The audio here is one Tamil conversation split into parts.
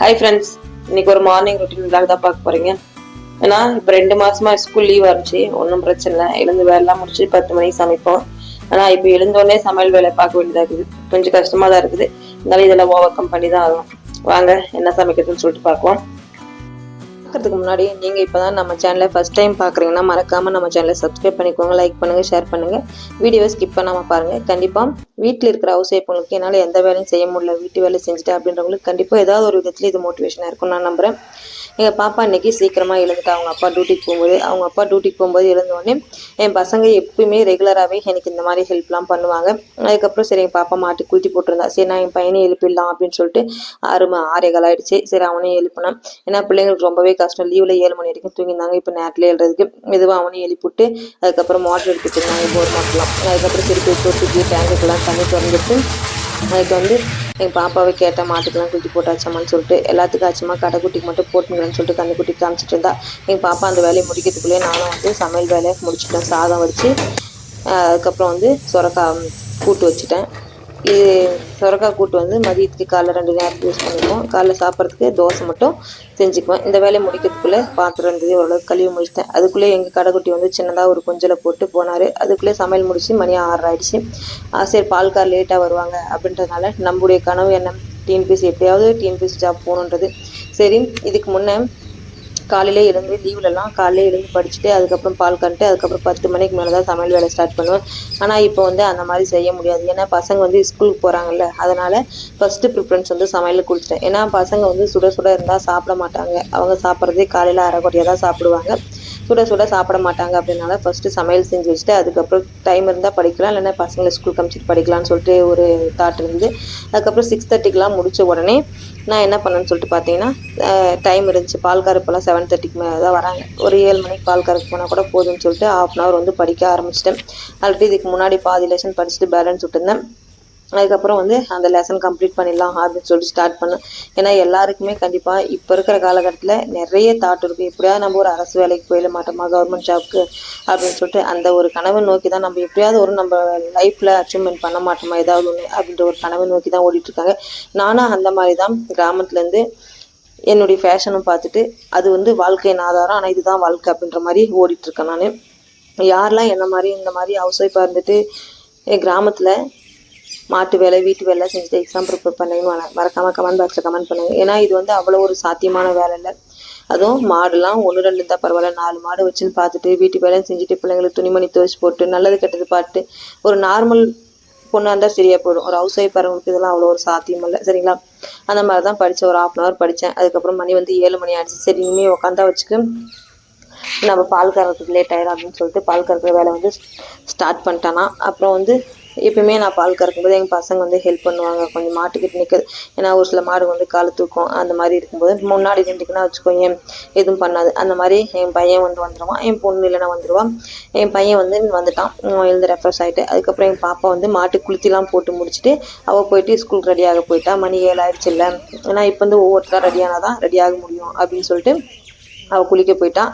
ஹாய் ஃப்ரெண்ட்ஸ் இன்னைக்கு ஒரு மார்னிங் ரொட்டீன் vlog தான் பார்க்க போறீங்க. ஏன்னா இப்போ ரெண்டு மாசமா ஸ்கூல் லீவ் ஆச்சு ஒன்றும் பிரச்சனை இல்லை. எழுந்து வேலைலாம் முடிச்சு பத்து மணிக்கு சமைப்போம். ஆனால் இப்போ எழுந்தோடனே சமையல் வேலை பார்க்க வேண்டியதாக இருக்குது. கொஞ்சம் கஷ்டமா தான் இருக்குது. இருந்தாலும் இதெல்லாம் ஓவர் கம் பண்ணி தான் ஆகும் வாங்க என்ன சமைக்கிறதுன்னு சொல்லிட்டு பார்ப்போம் பார்க்கறதுக்கு முன்னாடி நீங்கள் இப்போ தான் நம்ம சேனலை ஃபஸ்ட் டைம் பார்க்குறீங்கன்னா மறக்காமல் நம்ம சேனலை சப்ஸ்கிரைப் பண்ணிக்கோங்க லைக் பண்ணுங்கள் ஷேர் பண்ணுங்கள் வீடியோவை ஸ்கிப் பண்ணாமல் பாருங்கள் கண்டிப்பாக வீட்டில் இருக்கிற ஹவுஸ் ஒய்ஃபுங்களுக்கு என்னால் எந்த வேலையும் செய்ய முடியல. வீட்டு வேலை செஞ்சுட்டேன் அப்படின்றவங்களுக்கு கண்டிப்பாக ஏதாவது ஒரு விதத்தில் இது மோட்டிவேஷனாக இருக்கும் நான் நம்புகிறேன் எங்கள் பாப்பா இன்றைக்கி சீக்கிரமாக எழுந்துட்டா. அவங்க அப்பா டியூட்டிக்கு போகும்போது அவங்க அப்பா டியூட்டிக்கு போகும்போது எழுந்தோடனே என் பசங்க எப்பயுமே ரெகுலராகவே எனக்கு இந்த மாதிரி ஹெல்ப்லாம் பண்ணுவாங்க. அதுக்கப்புறம் சரி எங்கள் பாப்பா மாட்டி குளித்து போட்டிருந்தா. சரி நான் என் பையனை எழுப்பிடலாம் அப்படின்னு சொல்லிட்டு ஆறு ம- ஆறே கால் ஆயிடுச்சு. சரி அவனையும் எழுப்பினேன். ஏன்னா பிள்ளைங்களுக்கு ரொம்பவே கஷ்டம். லீவில் ஏழு மணி வரைக்கும் தூங்கியிருந்தாங்க. இப்போ நேரத்தில் எழுறதுக்கு மெதுவாக அவனையும் எழுப்பிவிட்டு அதுக்கப்புறம் மோட்டர் எடுத்துட்டு இருந்தாங்க. போர் மாட்டலாம் அதுக்கப்புறம் திருப்பி போய் தொட்டிக்கு டேங்குக்கெல்லாம் தண்ணி திறந்துட்டு அதுக்கு வந்து எங்கள் பாப்பாவை கேட்ட மாட்டுக்கெல்லாம் குட்டி போட்டாச்சாமான்னு சொல்லிட்டு எல்லாத்துக்கும் ஆச்சுமா கடைக்குட்டிக்கு மட்டும் போட்டுங்கன்னு சொல்லிட்டு கண்ணுக்குட்டிக்கு காமிச்சிட்டு இருந்தா எங்கள் பாப்பா அந்த வேலையை முடிக்கிறதுக்குள்ளேயே நானும் வந்து சமையல் வேலையை முடிச்சுட்டேன். சாதம் வச்சு அதுக்கப்புறம் வந்து சுரக்கா கூட்டு வச்சுட்டேன். இது சுரக்காய் கூட்டு வந்து மதியத்துக்கு காலைல ரெண்டு நேரத்துக்கு யூஸ் பண்ணிக்குவோம். காலைல சாப்பிட்றதுக்கு தோசை மட்டும் செஞ்சுக்குவேன் இந்த வேலையை முடிக்கிறதுக்குள்ளே பாத்திரம் இருந்தது ஓரளவுக்கு கழுவி முடிச்சிட்டேன். அதுக்குள்ளே எங்கள் கடைக்குட்டி வந்து சின்னதாக ஒரு கொஞ்சலை போட்டு போனார். அதுக்குள்ளே சமையல் முடிச்சு மணி ஆறு ஆயிடுச்சு. ஆ, சரி பால்கார் லேட்டாக வருவாங்க அப்படின்றதுனால நம்முடைய கனவு என்ன? டிஎன்பிசி எப்படியாவது டிஎன்பிசி ஜாப் போகணுன்றது. சரி இதுக்கு முன்னே காலையிலே எழுந்து லீவ்லலாம் காலையிலே எழுந்து படிச்சுட்டு அதுக்கப்புறம் பால் கண்டுட்டு அதுக்கப்புறம் பத்து மணிக்கு மேலே தான் சமையல் வேலை ஸ்டார்ட் பண்ணுவேன். ஆனால் இப்போ வந்து அந்த மாதிரி செய்ய முடியாது. ஏன்னா பசங்க வந்து ஸ்கூலுக்கு போகிறாங்கல்ல அதனால் ஃபஸ்ட்டு ப்ரிஃபரன்ஸ் வந்து சமையலுக்கு கொடுத்துட்டேன். ஏன்னா பசங்க வந்து சுட சுட இருந்தால் சாப்பிட மாட்டாங்க. அவங்க சாப்பிட்றதே காலையில் அரைக்குறையாக தான் சாப்பிடுவாங்க. சுட சுட சாப்பிட மாட்டாங்க. அப்படின்னால ஃபஸ்ட்டு சமையல் செஞ்சு வச்சுட்டு அதுக்கப்புறம் டைம் இருந்தால் படிக்கலாம். இல்லைன்னா பசங்களை ஸ்கூல் அனுப்பிச்சிட்டு படிக்கலாம்னு சொல்லிட்டு ஒரு தாட் இருந்தது அதுக்கப்புறம் சிக்ஸ் தேர்ட்டிக்கெலாம் முடித்த உடனே நான் என்ன பண்ணேன்னு சொல்லிட்டு பார்த்தீங்கன்னா டைம் இருந்துச்சு. பால் கறப்பெல்லாம் செவன் தேர்ட்டிக்கு மேலே தான் வராங்க. ஒரு ஏழு மணிக்கு பால் கறக்கு போனால் கூட போதும்னு சொல்லிட்டு ஹாஃப் அன் ஹவர் வந்து படிக்க ஆரம்பிச்சிட்டேன். ஆல்ரெடி இதுக்கு முன்னாடி பாதி லெசன் படிச்சுட்டு பேலன்ஸ் விட்டுருந்தேன். அதுக்கப்புறம் வந்து அந்த லெசன் கம்ப்ளீட் பண்ணிடலாம் அப்படின்னு சொல்லிட்டு ஸ்டார்ட் பண்ணேன். ஏன்னா எல்லாருக்குமே கண்டிப்பாக இப்போ இருக்கிற காலகட்டத்தில் நிறைய தாட் இருக்குது எப்படியாவது நம்ம ஒரு அரசு வேலைக்கு போயிட மாட்டோமா கவர்மெண்ட் ஜாப்க்கு அப்படின்னு சொல்லிட்டு அந்த ஒரு கனவை நோக்கி தான் நம்ம எப்படியாவது ஒரு நம்ம லைஃப்பில் அச்சீவ்மெண்ட் பண்ண மாட்டோமா ஏதாவது ஒன்று அப்படின்ற ஒரு கனவை நோக்கி தான் ஓடிட்டுருக்காங்க நானும் அந்த மாதிரி தான் கிராமத்துலேருந்து என்னுடைய ஃபேஷனும் பார்த்துட்டு அது வந்து வாழ்க்கையின் ஆதாரம். ஆனால் இதுதான் வாழ்க்கை அப்படின்ற மாதிரி ஓடிட்டுருக்கேன் நான். யாரெல்லாம் என்ன மாதிரி இந்த மாதிரி ஹவுஸ் ஒய்ஃபாக இருந்துட்டு என் கிராமத்தில் மாட்டு வேலை வீட்டு வேலை செஞ்சுட்டு எக்ஸாம் ப்ரிப்பேர் பண்ணீங்கன்னு மற- மறக்காம கமெண்ட் பாக்ஸில் கமெண்ட் பண்ணுங்க. ஏன்னா இது வந்து அவ்வளோ ஒரு சாத்தியமான வேலை இல்லை. அதுவும் மாடுலாம் ஒன்று ரெண்டு இருந்தால் பரவாயில்ல. நாலு மாடு வச்சுன்னு பார்த்துட்டு வீட்டு வேலையும் செஞ்சுட்டு பிள்ளைங்களுக்கு துணிமணி துவைச்சு போட்டு நல்லது கெட்டது பார்த்து ஒரு நார்மல் பொண்ணாக இருந்தால் சரியாக போயிடும். ஒரு ஹவுஸ் ஒய்ஃப் வரவங்களுக்கு இதெல்லாம் அவ்வளோ ஒரு சாத்தியம் இல்லை. சரிங்களா? அந்த மாதிரி தான் படித்தேன் ஒரு ஹாஃப் அன் ஹவர் படித்தேன் அதுக்கப்புறம் மணி வந்து ஏழு மணி ஆயிடுச்சு. சரி இனிமேல் உட்காந்தா வச்சுக்கு நம்ம பால் கறக்கிறதுக்கு லேட் ஆயிடும் அப்படின்னு சொல்லிட்டு பால் கறக்கிற வேலை வந்து ஸ்டார்ட் பண்ணிட்டேன்னா அப்புறம் வந்து எப்பயுமே நான் பால் கறக்கும்போது எங்கள் பசங்க வந்து ஹெல்ப் பண்ணுவாங்க. கொஞ்சம் மாட்டுக்கிட்டு நிற்குது ஏன்னா ஒரு சில மாடு வந்து கால் தூக்கும். அந்த மாதிரி இருக்கும்போது முன்னாடி நின்றுக்குன்னா வச்சுக்கோங்க எதுவும் பண்ணாது. அந்த மாதிரி என் பையன் வந்து வந்துடுவான் என் பொண்ணு இல்லைன்னா வந்துடுவான் என் பையன் வந்து வந்துட்டான். எழுந்து ரெஃப்ரெஷ் ஆகிட்டு அதுக்கப்புறம் என் பாப்பா வந்து மாட்டு குளித்திலாம் போட்டு முடிச்சுட்டு அவள் போயிட்டு ஸ்கூல் ரெடியாக போயிட்டா. மணி ஏழு ஆயிடுச்சு இல்லை. ஏன்னா இப்போ வந்து ஒவ்வொருத்தரும் ரெடியானால் தான் ரெடியாக முடியும் அப்படின்னு சொல்லிட்டு அவள் குளிக்க போயிட்டான்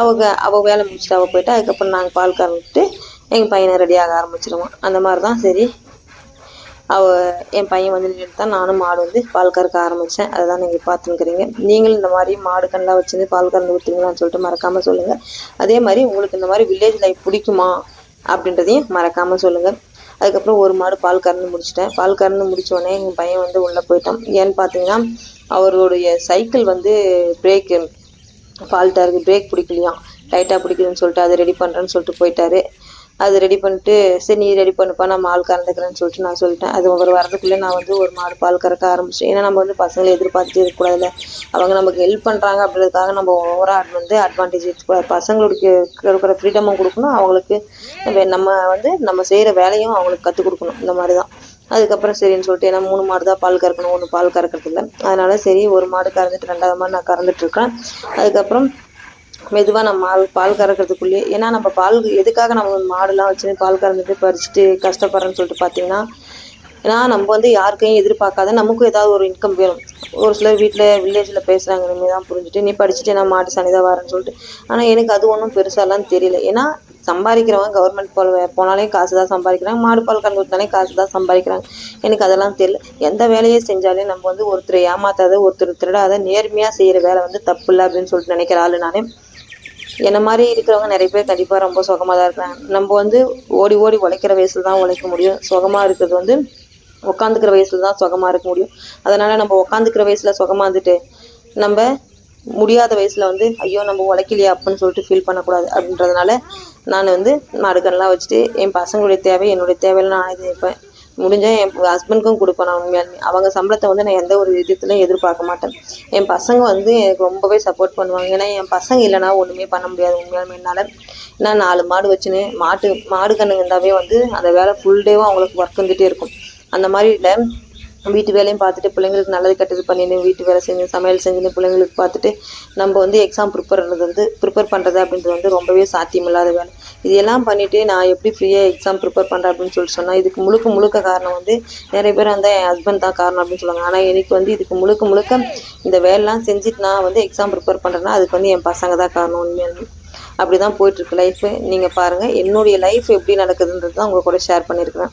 அவங்க அவள் வேலை முடிச்சுட்டு அவள் போயிட்டா. அதுக்கப்புறம் நாங்கள் பால் கறந்துட்டு எங்கள் பையனை ரெடியாக ஆரம்பிச்சிருவான். அந்த மாதிரி தான் சரி. அவ என் பையன் வந்து நின்றுட்டு தான் நானும் மாடு வந்து பால் கறக்க ஆரம்பித்தேன் அதை தான் நீங்கள் பார்த்துருக்குறீங்க நீங்களும் இந்த மாதிரி மாடு கண்ணெலாம் வச்சுருந்து பால் கறந்து ஊற்றுங்களான்னு சொல்லிட்டு மறக்காமல் சொல்லுங்கள் அதே மாதிரி உங்களுக்கு இந்த மாதிரி வில்லேஜ் லைஃப் பிடிக்குமா அப்படின்றதையும் மறக்காமல் சொல்லுங்கள் அதுக்கப்புறம் ஒரு மாடு பால் கறந்து முடிச்சிட்டேன். பால் கறந்து முடித்தோடனே எங்கள் பையன் வந்து உள்ளே போயிட்டான். ஏன்னு பார்த்தீங்கன்னா அவருடைய சைக்கிள் வந்து பிரேக்கு ஃபால்ட்டாக இருக்குது பிரேக் பிடிக்கலையாம். டைட்டாக பிடிக்கலன்னு சொல்லிட்டு அதை ரெடி பண்ணுறேன்னு சொல்லிட்டு போயிட்டாரு. அது ரெடி பண்ணிட்டு சரி நீ ரெடி பண்ணுப்பா நான் மால் கறந்துக்கிறேன்னு சொல்லிட்டு நான் சொல்லிட்டேன். அது ஒரு வரதுக்குள்ளே நான் வந்து ஒரு மாடு பால் கறக்க ஆரம்பிச்சேன். ஏன்னா நம்ம வந்து பசங்களை எதிர்பார்த்துட்டு இருக்கக்கூடாதுல அவங்க நமக்கு ஹெல்ப் பண்ணுறாங்க அப்படின்றதுக்காக நம்ம ஓவராக வந்து அட்வான்டேஜ் எடுத்துக்கூடாது பசங்களுக்கு இருக்கிற ஃப்ரீடமும் கொடுக்கணும். அவங்களுக்கு நம்ம- நம்ம வந்து நம்ம செய்கிற வேலையும் அவங்களுக்கு கற்றுக் கொடுக்கணும். இந்த மாதிரி தான் அதுக்கப்புறம் சரின்னு சொல்லிட்டு ஏன்னா மூணு மாடு தான் பால் கறக்கணும். ஒன்று பால் கறக்கிறது இல்லை அதனால சரி ஒரு மாடு கறந்துட்டு ரெண்டாவது மாடு நான் கறந்துட்டு இருக்கேன். அதுக்கப்புறம் மெதுவாக நம்ம பால் பால் கறக்கிறதுக்குள்ளேயே ஏன்னா நம்ம பால் எதுக்காக நம்ம மாடுலாம் வச்சு பால் கறந்துட்டு பறிச்சுட்டு கஷ்டப்படுறேன்னு சொல்லிட்டு பார்த்தீங்கன்னா ஏன்னா நம்ம வந்து யாருக்கையும் எதிர்பார்க்காத நமக்கும் ஏதாவது ஒரு இன்கம் வேணும். ஒரு சிலர் வீட்டில் வில்லேஜில் பேசுகிறாங்க இனிமேல் தான் புரிஞ்சுட்டு நீ படிச்சுட்டு நான் மாட்டு சனி தான் வரேன்னு சொல்லிட்டு. ஆனால் எனக்கு அது ஒன்றும் பெருசாலாம் தெரியல. ஏன்னா சம்பாதிக்கிறவங்க கவர்மெண்ட் பால் போனாலே காசு தான் சம்பாதிக்கிறாங்க மாடு பால் கறந்து கொடுத்தாலே காசு தான் சம்பாதிக்கிறாங்க எனக்கு அதெல்லாம் தெரியல. எந்த வேலையை செஞ்சாலே நம்ம வந்து ஒருத்தர் ஏமாத்தாத ஒருத்தர் திருடாத நேர்மையாக செய்கிற வேலை வந்து தப்பு இல்லை அப்படின்னு சொல்லிட்டு நினைக்கிற ஆளு நானே. என்ன மாதிரி இருக்கிறவங்க நிறைய பேர் கண்டிப்பாக ரொம்ப சுகமாக தான் இருக்காங்க. நம்ம வந்து ஓடி ஓடி உழைக்கிற வயசுல தான் உழைக்க முடியும். சுகமாக இருக்கிறது வந்து உட்காந்துக்கிற வயசுல தான் சுகமாக இருக்க முடியும். அதனால் நம்ம உட்காந்துக்கிற வயசில் சுகமாக இருந்துட்டு நம்ம முடியாத வயசில் வந்து ஐயோ நம்ம உழைக்கலையா அப்படின்னு சொல்லிட்டு ஃபீல் பண்ணக்கூடாது. அப்படின்றதுனால நான் வந்து மாடுக்கன்லாம் வச்சுட்டு என் பசங்களுடைய தேவை என்னுடைய தேவையெல்லாம் நான் இது வைப்பேன். முடிஞ்சால் என் ஹஸ்பண்டுக்கும் கொடுப்பேன் நான் உண்மையாலுமே. அவங்க சம்பளத்தை வந்து நான் எந்த ஒரு விதத்துலையும் எதிர்பார்க்க மாட்டேன். என் பசங்க வந்து எனக்கு ரொம்பவே சப்போர்ட் பண்ணுவாங்க. ஏன்னா என் பசங்க இல்லைனா ஒன்றுமே பண்ண முடியாது உண்மையாலுமே. என்னால் நான் நாலு மாடு வச்சுன்னு மாட்டு மாடு கண்ணுங்க இருந்தாவே வந்து அந்த வேலை ஃபுல் டேவும் அவங்களுக்கு ஒர்க் வந்துகிட்டே இருக்கும். அந்த மாதிரி இல்லை வீட்டு வேலையும் பார்த்துட்டு பிள்ளைங்களுக்கு நல்லது கெட்டது பண்ணின்னு வீட்டு வேலை செஞ்சு சமையல் செஞ்சுன்னு பிள்ளைங்களுக்கு பார்த்துட்டு நம்ம வந்து எக்ஸாம் ப்ரிப்பேர் பண்ணுறது வந்து ப்ரிப்பேர் பண்ணுறது அப்படின்றது வந்து ரொம்பவே சாத்தியமில்லாத வேலை. இதெல்லாம் பண்ணிவிட்டு நான் எப்படி ஃப்ரீயாக எக்ஸாம் ப்ரிப்பேர் பண்ணுறேன் அப்படின்னு சொல்லிட்டு சொன்னால் இதுக்கு முழுக்க முழுக்க காரணம் வந்து நிறைய பேர் வந்து என் ஹஸ்பண்ட் தான் காரணம் அப்படின்னு சொல்லுவாங்க. ஆனால் எனக்கு வந்து இதுக்கு முழுக்க முழுக்க இந்த வேலைலாம் செஞ்சுட்டு நான் வந்து எக்ஸாம் ப்ரிப்பேர் பண்ணுறேன்னா அதுக்கு வந்து என் பசங்க தான் காரணம் உண்மையானது அப்படி தான் போயிட்டுருக்கு லைஃபு நீங்கள் பாருங்கள் என்னுடைய லைஃப் எப்படி நடக்குதுன்றது தான் உங்கள் கூட ஷேர் பண்ணியிருக்கிறேன்.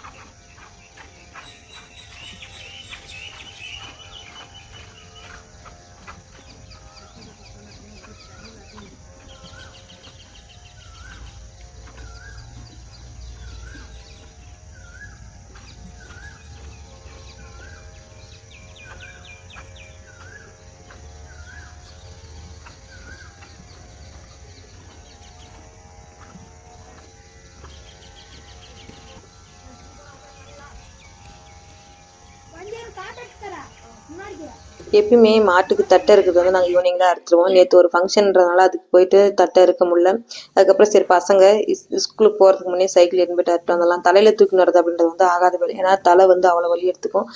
முன்னாடி எப்பயுமே மாட்டுக்கு தட்டை இருக்கிறது வந்து நாங்கள் ஈவினிங் தான் அறுத்துருவோம். நேற்று ஒரு ஃபங்க்ஷன்றதுனால அதுக்கு போயிட்டு தட்டை இருக்க முடியல. அதுக்கப்புறம் சரி பசங்க ஸ்கூலுக்கு போகிறதுக்கு முன்னே சைக்கிள் எடுத்து போயிட்டு அறுத்து தலையில் தூக்கின்னு வரது அப்படின்றது வந்து ஆகாத வேலை. ஏன்னா தலை வந்து அவ்வளோ வலி எடுத்துக்கும்.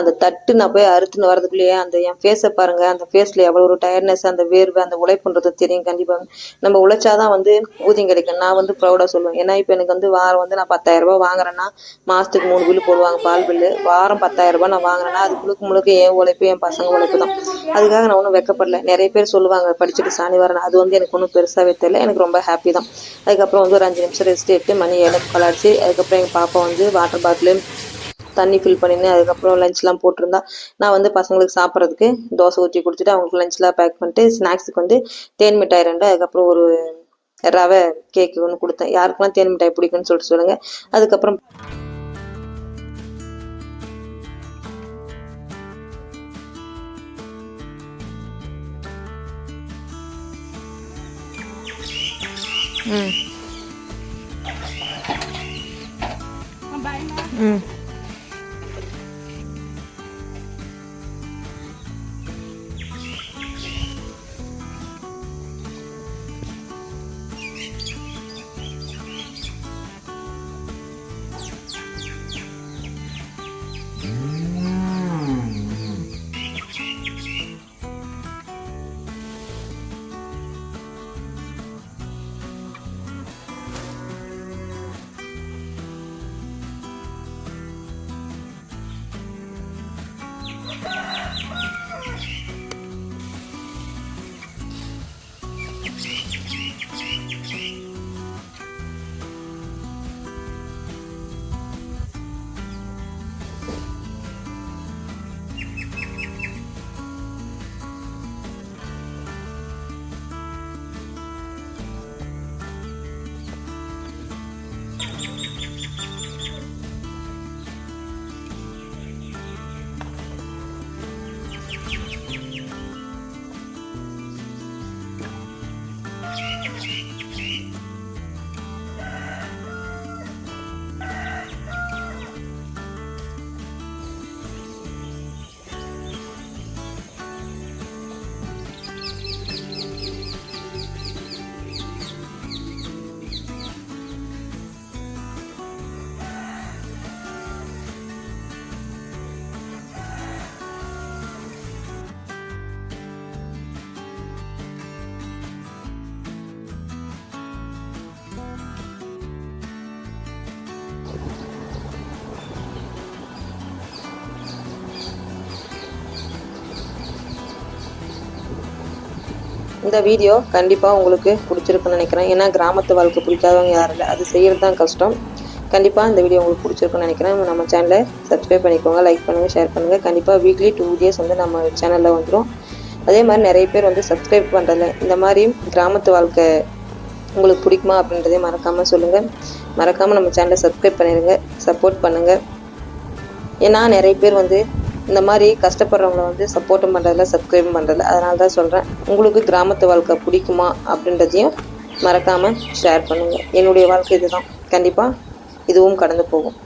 அந்த தட்டு நான் போய் அறுத்துன்னு வரதுக்குள்ளேயே அந்த என் ஃபேஸை பாருங்கள் அந்த ஃபேஸில் எவ்வளோ ஒரு டயர்ட்னஸ் அந்த வேர்வை அந்த உழைப்புன்றது தெரியும் கண்டிப்பாக நம்ம உழைச்சாதான் வந்து ஊதியம் கிடைக்கும். நான் வந்து ப்ரௌடாக சொல்லுவேன். ஏன்னா இப்போ எனக்கு வந்து வாரம் வந்து நான் பத்தாயிரரூபா வாங்குறேன்னா மாதத்துக்கு மூணு பில்லு போடுவாங்க பால் பில்லு வாரம் பத்தாயிரரூபா நான் வாங்குறேன்னா அது முழுக்க முழுக்க என் உழைப்பு என் பசங்க உழைப்பு தான் அதுக்காக நான் ஒன்றும் வெக்கப்படல. நிறைய பேர் சொல்லுவாங்க படிச்சுட்டு சாணி வரேன் அது வந்து எனக்கு ஒன்றும் பெருசாகவே தெரியல எனக்கு ரொம்ப ஹாப்பி தான். அதுக்கப்புறம் வந்து ஒரு அஞ்சு நிமிஷம் ரெஸ்ட் எடுத்து மணி ஏழு கலாச்சு அதுக்கப்புறம் எங்கள் பாப்பா வந்து வாட்டர் பாட்டில் தண்ணி ஃபில் பண்ணின்னு அதுக்கப்புறம் லஞ்ச்லாம் போட்டிருந்தா. நான் வந்து பசங்களுக்கு சாப்பிட்றதுக்கு தோசை ஊற்றி கொடுத்துட்டு அவங்களுக்கு லஞ்ச்லாம் பேக் பண்ணிட்டு ஸ்நாக்ஸுக்கு வந்து தேன் மிட்டாய் ரெண்டு அதுக்கப்புறம் ஒரு ரவை கேக்கு ஒன்று கொடுத்தேன். யாருக்கெல்லாம் தேன் மிட்டாய் பிடிக்கும்னு சொல்லிட்டு சொல்லுங்கள் அதுக்கப்புறம் Mm. Pambain na. Mm. இந்த வீடியோ கண்டிப்பாக உங்களுக்கு பிடிச்சிருக்குன்னு நினைக்கிறேன். ஏன்னா கிராமத்து வாழ்க்கை பிடிக்காதவங்க யாரும் இல்லை. அது செய்கிறது தான் கஷ்டம். கண்டிப்பாக இந்த வீடியோ உங்களுக்கு பிடிச்சிருக்குன்னு நினைக்கிறேன். நம்ம சேனலை சப்ஸ்கிரைப் பண்ணிக்கோங்க லைக் பண்ணுங்கள் ஷேர் பண்ணுங்கள் கண்டிப்பாக வீக்லி டூ டேஸ் வந்து நம்ம சேனலில் வந்துடும் அதே மாதிரி நிறைய பேர் வந்து சப்ஸ்கிரைப் பண்ணுறதில்ல இந்த மாதிரி கிராமத்து வாழ்க்கை உங்களுக்கு பிடிக்குமா அப்படின்றதே மறக்காமல் சொல்லுங்கள் மறக்காமல் நம்ம சேனலை சப்ஸ்கிரைப் பண்ணிடுங்க சப்போர்ட் பண்ணுங்கள் ஏன்னா நிறைய பேர் வந்து இந்த மாதிரி கஷ்டப்படுறவங்கள வந்து சப்போர்ட்டும் பண்ணுறதில்ல சப்ஸ்கிரைபும் பண்ணுறதில்ல அதனால தான் சொல்கிறேன் உங்களுக்கு கிராமத்து வாழ்க்கை பிடிக்குமா அப்படின்றதையும் மறக்காமல் ஷேர் பண்ணுங்கள் என்னுடைய வாழ்க்கை இதுதான். கண்டிப்பாக இதுவும் கடந்து போகும்.